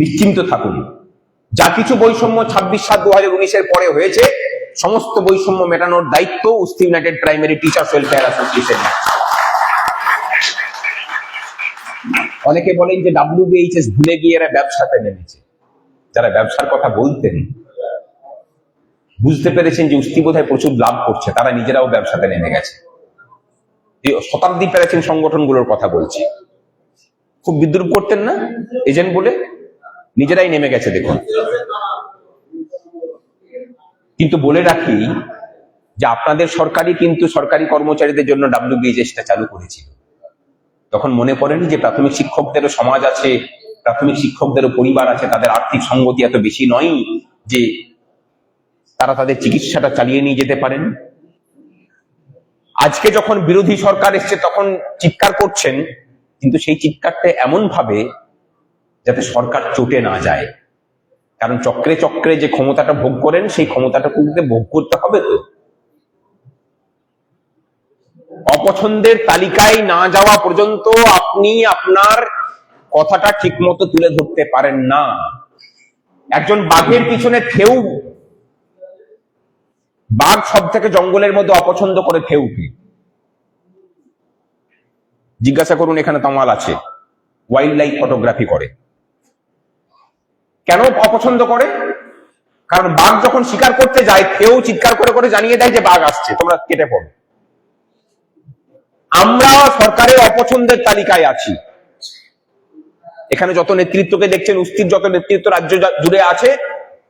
নিশ্চিন্ত থাকুন। যা কিছু বৈষম্য ছাব্বিশ সাত দু হাজার উনিশের পরে হয়েছে, সমস্ত বৈষম্য মেটানোর দায়িত্ব Usti united primary teachers welfare association অনেকে বলেন যে ডাব্লিউবিএইচএস ভুলে গিয়ে এরা ব্যবসাতে নেমেছে। যারা ব্যবসার কথা বলতেন, বুঝতে পেরেছেন যে উস্তি বোধহয় প্রচুর লাভ করছে, তারা নিজেরাও ব্যবসাতে নেমে গেছে। শতাব্দী পেরেছেন সংগঠনগুলোর কথা বলছি। খুব বিদ্রুপ করতেন না, এজেন্ট বলে? নিজেরাই নেমে গেছে, দেখুন। কিন্তু বলে রাখি যে আপনাদের সরকারই কিন্তু সরকারি কর্মচারীদের জন্য ডাব্লিউবিএইচএসটা চালু করেছিল। তখন মনে পড়েনি যে প্রাথমিক শিক্ষকদেরও সমাজ আছে, প্রাথমিক শিক্ষকদেরও পরিবার আছে, তাদের আর্থিক সঙ্গতি এত বেশি নয় যে তারা তাদের চিকিৎসাটা চালিয়ে নিয়ে যেতে পারেন। আজকে যখন বিরোধী সরকার এসছে, তখন চিৎকার করছেন, কিন্তু সেই চিৎকারটা এমন ভাবে যাতে সরকার চটে না যায়। কারণ চক্রে চক্রে যে ক্ষমতাটা ভোগ করেন, সেই ক্ষমতাটা কিন্তু ভোগ করতে হবে তো। অপছন্দের তালিকায় না যাওয়া পর্যন্ত আপনি আপনার কথাটা ঠিকমতো তুলে ধরতে পারেন না। একজন বাঘের পিছনে থেউ বাঘ সব থেকে জঙ্গলের মধ্যে অপছন্দ করে থেউকে জিজ্ঞাসা করুন, এখানে তামাল আছে। ওয়াইল্ড লাইফ ফটোগ্রাফি করে। কেন অপছন্দ করে? কারণ বাঘ যখন শিকার করতে যায়, কেউ চিৎকার করে করে জানিয়ে দেয় যে বাঘ আসছে। তোমরা কেটে পড়ো। আমরা সরকারের অপছন্দের তালিকায় আছি। এখানে যত নেতৃত্বকে দেখছেন, উস্তির যত নেতৃত্ব রাজ্য জুড়ে আছে,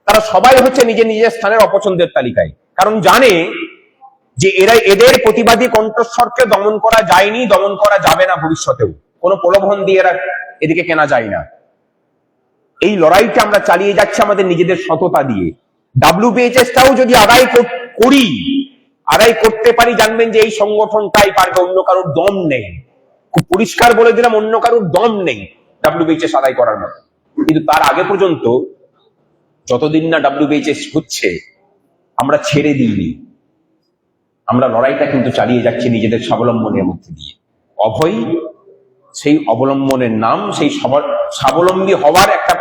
তারা সবাই হচ্ছে নিজের নিজের স্থানের অপছন্দের তালিকায়। কারণ জানে যে এরা এদের প্রতিবাদী কণ্ঠস্বরকে দমন করা যায়নি, দমন করা যাবে না ভবিষ্যতেও। কোনো প্রলোভন দিয়ে এরা এদিকে কেনা যায় না। এই লড়াইটা আমরা চালিয়ে যাচ্ছি আমাদের নিজেদের সততা দিয়ে। ডাব্লিউবিএইচএসটাও যদি আদায় করি আদায় করতে পারি, জানবেন যে এই সংগঠনটাই পারবে অন্য কারোর দম নেই। খুব পরিষ্কার বলে দিলাম, অন্য কারোর দম নেই ডাব্লিউবিএইচএস আদায় করার মতো। কিন্তু তার আগে পর্যন্ত যতদিন না ডাব্লিউবিএইচএস হচ্ছে, আমরা ছেড়ে দিইনি। আমরা লড়াইটা কিন্তু চালিয়ে যাচ্ছি নিজেদের স্বাবলম্বনের মধ্যে দিয়ে। অভয়, সেই অবলম্বনের নাম, সেই স্বাবলম্বী হওয়ার একটা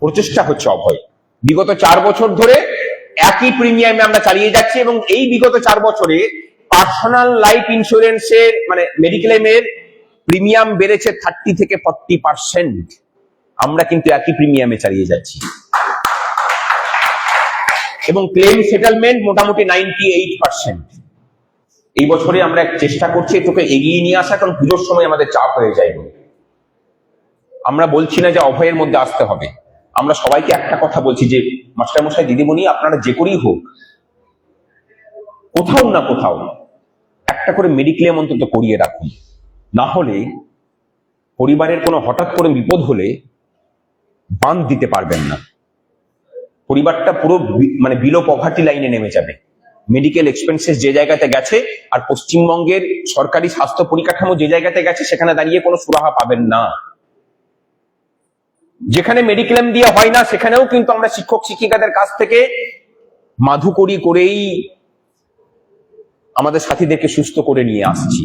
প্রচেষ্টা হচ্ছে অভয়। বিগত চার বছর ধরে একই প্রিমিয়ামে আমরা চালিয়ে যাচ্ছি এবং এই বিগত চার বছরে পার্সোনাল লাইফ ইন্স্যুরেন্সের মানে মেডিক্লেমের প্রিমিয়াম বেড়েছে থার্টি থেকে ফর্টি পার্সেন্ট আমরা কিন্তু একই প্রিমিয়ামে চালিয়ে যাচ্ছি। এবং ক্লেম সেটেলমেন্ট মোটামুটি নাইনটি এইট পার্সেন্ট এই বছরে আমরা এক চেষ্টা করছি তোকে এগিয়ে নিয়ে আসা, কারণ পুজোর সময় আমাদের চাপ হয়ে যায়। আমরা বলছি না যে অভয়ের মধ্যে আসতে হবে। আমরা সবাইকে একটা কথা বলছি যে মাস্টারমশাই দিদিমণি, আপনারা যে করেই হোক, কোথাও না কোথাও একটা করে মেডিক্লেম অন্তত করিয়ে রাখুন। না হলে পরিবারের কোনো হঠাৎ করে বিপদ হলে বাঁধ দিতে পারবেন না। পরিবারটা পুরো মানে বিলো পভার্টি লাইনে নেমে যাবে। মেডিকেল এক্সপেন্সেস যে জায়গাতে গেছে আর পশ্চিমবঙ্গের সরকারি স্বাস্থ্য পরিকাঠামো যে জায়গাতে গেছে, সেখানে দাঁড়িয়ে কোনো সুরাহা পাবেন না। যেখানে মেডিক্লেম দিয়ে হয় না, সেখানেও কিন্তু আমরা শিক্ষক শিক্ষিকাদের কাছ থেকে মাধুকরি করেই আমাদের সাথীদেরকে সুস্থ করে নিয়ে আসছি।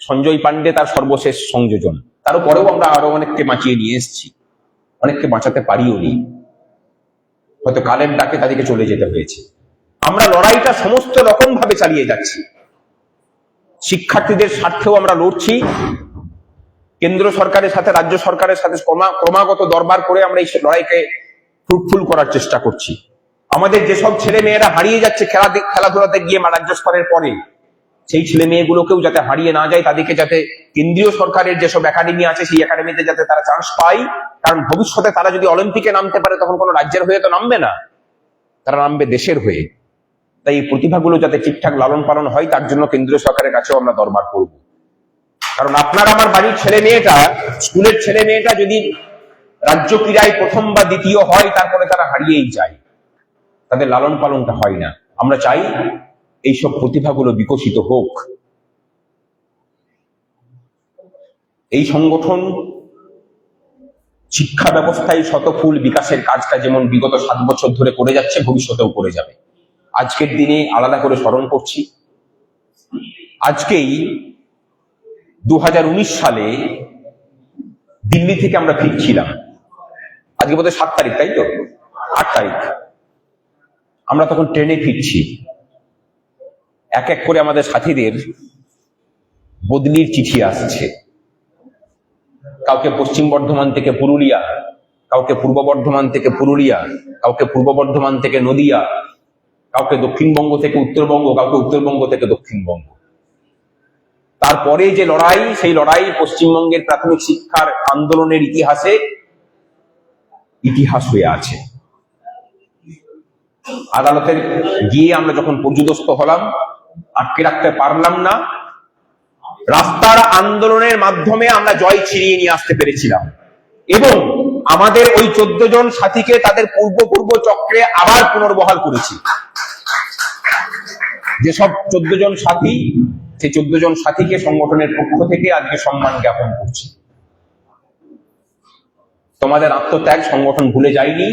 সঞ্জয় পান্ডে তার সর্বশেষ সংযোজন। তারও পরেও আমরা আরও অনেককে বাঁচিয়ে নিয়ে এসেছি। অনেককে বাঁচাতে পারিও নি। হয়তো কালের ডাকে তাদেরকে চলে যেতে হয়েছে। আমরা লড়াইটা সমস্ত রকম ভাবে চালিয়ে যাচ্ছি। শিক্ষার্থীদের স্বার্থেও আমরা লড়ছি। কেন্দ্র সরকারের সাথে, রাজ্য সরকারের সাথে ক্রমা- ক্রমাগত দরবার করে আমরা এই লড়াইকে ফ্রুটফুল করার চেষ্টা করছি। আমাদের যেসব ছেলে মেয়েরা হারিয়ে যাচ্ছে খেলা খেলাধুলাতে গিয়ে রাজ্য স্তরের পরে, সেই ছেলে মেয়েগুলোকেও যাতে হারিয়ে না যায়, তাদেরকে যাতে কেন্দ্রীয় সরকারের যেসব একাডেমি আছে, সেই একাডেমিতে যাতে তারা চান্স পায়, কারণ ভবিষ্যতে তারা যদি অলিম্পিকে নামতে পারে, তখন কোনো রাজ্যের হয়ে তো নামবে না। তারা নামবে দেশের হয়ে। তাই এই প্রতিভাগুলো যাতে ঠিকঠাক লালন পালন হয়, তার জন্য কেন্দ্রীয় সরকারের কাছেও আমরা দরবার করব। কারণ আপনার আমার বাড়ির ছেলে মেয়েটা, স্কুলের ছেলে মেয়েটা যদি রাজ্য ক্রীড়ায় প্রথম বা দ্বিতীয় হয়, তারপরে তারা হারিয়েই যায়। তাদের লালন পালনটা হয় না। আমরা চাই এইসব প্রতিভাগুলো বিকশিত হোক। এই সংগঠন শিক্ষা ব্যবস্থায় শতফুল বিকাশের কাজটা যেমন বিগত সাত বছর ধরে করে যাচ্ছে, ভবিষ্যতেও করে যাবে। আজকের দিনে আলাদা করে স্মরণ করছি। আজকেই উনিশ সালে দিল্লি থেকে আমরা ফিরছিলাম। আজকে বোধহয় সাত তারিখ, তাই তো? আট তারিখ। আমরা তখন ট্রেনে ফিরছি। এক এক করে আমাদের সাথীদের বদলির চিঠি আসছে। কাউকে পশ্চিম বর্ধমান থেকে পুরুলিয়া, কাউকে পূর্ব বর্ধমান থেকে পুরুলিয়া, কাউকে পূর্ব বর্ধমান থেকে নদিয়া, কাউকে দক্ষিণবঙ্গ থেকে উত্তরবঙ্গ, কাউকে উত্তরবঙ্গ থেকে দক্ষিণবঙ্গ। তারপরে যে লড়াই, সেই লড়াই পশ্চিমবঙ্গের প্রাথমিক শিক্ষার আন্দোলনের ইতিহাসে ইতিহাস হয়ে আছে। আদালতের গিয়ে আমরা যখন পর্যদস্ত হলাম, আটকে রাখতে পারলাম না, রাস্তার আন্দোলনের মাধ্যমে আমরা জয় ছিনিয়ে নিয়ে আসতে পেরেছিলাম। এবং আমাদের ওই চোদ্দ জন সাথীকে তাদের পূর্ব পূর্ব চক্রে আবার পুনর্বহাল করেছি। যেসব চোদ্দ জন সাথী সেই চোদ্দ জন সাথীকে সংগঠনের পক্ষ থেকে আজকে সম্মান জ্ঞাপন করছি। তোমাদের আত্মত্যাগ সংগঠন ভুলে যায়নি,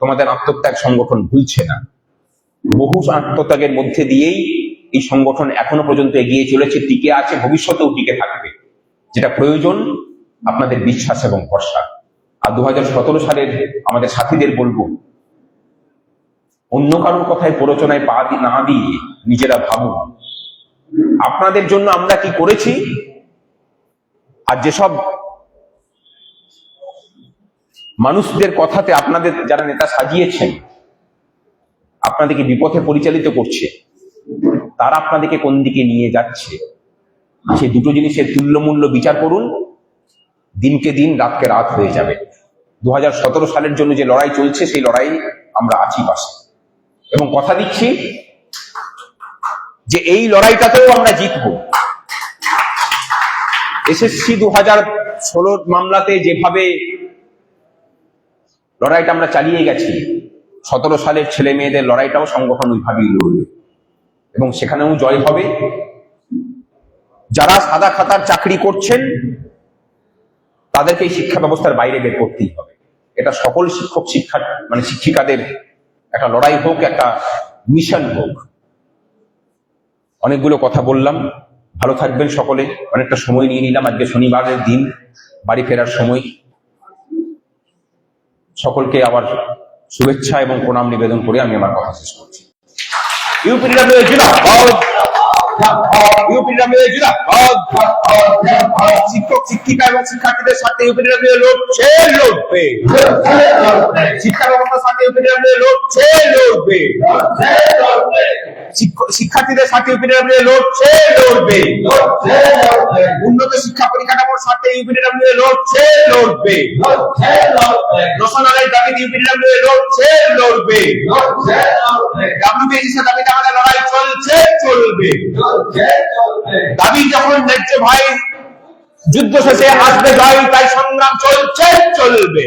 তোমাদের আত্মত্যাগ সংগঠন ভুলছে না। বহু আত্মত্যাগের মধ্যে দিয়েই এই সংগঠন এখনও পর্যন্ত এগিয়ে চলেছে, টিকে আছে, ভবিষ্যতেও টিকে থাকবে। যেটা প্রয়োজন, আপনাদের বিশ্বাস এবং ভরসা। আর দু হাজার সতেরো সালের আমাদের সাথীদের বলব, অন্য কারোর কথায় প্ররোচনায় পা না দিয়ে নিজেরা ভাবুন। আপনাদের জন্য আমরা কি করেছি? আর যেসব মানুষদের কথাতে আপনাদের যারা নেতা সাজিয়েছেন, আপনাদেরকে বিপথে পরিচালিত করছে, তারা আপনাদেরকে কোন দিকে নিয়ে যাচ্ছে? সেই দুটো জিনিসের তুল্যমূল্য বিচার করুন, দিনকে দিন, রাতকে রাত হয়ে যাবে। দু হাজার সতেরো সালের জন্য যে লড়াই চলছে, সেই লড়াই আমরা আছি পাশে। এবং কথা দিচ্ছি যে এই লড়াইটাতেও আমরা জিতব। এসএসসি দু হাজার ষোলো মামলাতে যেভাবে লড়াইটা আমরা চালিয়ে গেছি, সতেরো সালের ছেলে মেয়েদের লড়াইটাও সংগঠন ওইভাবেই লড়বে। এবং সেখানেও জয় হবে। যারা সাদা খাতার চাকরি করছেন তাদেরকে এই শিক্ষা ব্যবস্থার বাইরে বের করতেই হবে। এটা সকল শিক্ষক শিক্ষা মানে শিক্ষিকাদের একটা লড়াই হোক, একটা মিশন হোক। অনেকগুলো কথা বললাম। ভালো থাকবেন সকলে। অনেকটা সময় নিয়ে নিলাম আজকে শনিবারের দিন। বাড়ি ফেরার সময়। সকলকে আবার শুভেচ্ছা এবং প্রণাম নিবেদন করে আমি আমার কথা শেষ করছি। শিক্ষক, শিক্ষিকা এবং শিক্ষার্থীদের সাথে ইউপিডব্লিউ লড়ছে লড়বে শিক্ষা ব্যবস্থার সাথে লড়ছে লড়বে। শিক্ষার্থীদের ইউপিডব্লিউ লড়ছে লড়বে। উন্নত শিক্ষা পরিকাঠামোর ইউপিডব্লিউ লড়ছে লড়বে। লড়ছে লড়বে। লড়াই চলছে, চলবে। দাবি যখন ন্যায্য ভাই যুদ্ধ শেষে আসবে জয় তাই সংগ্রাম চলছে, চলবে।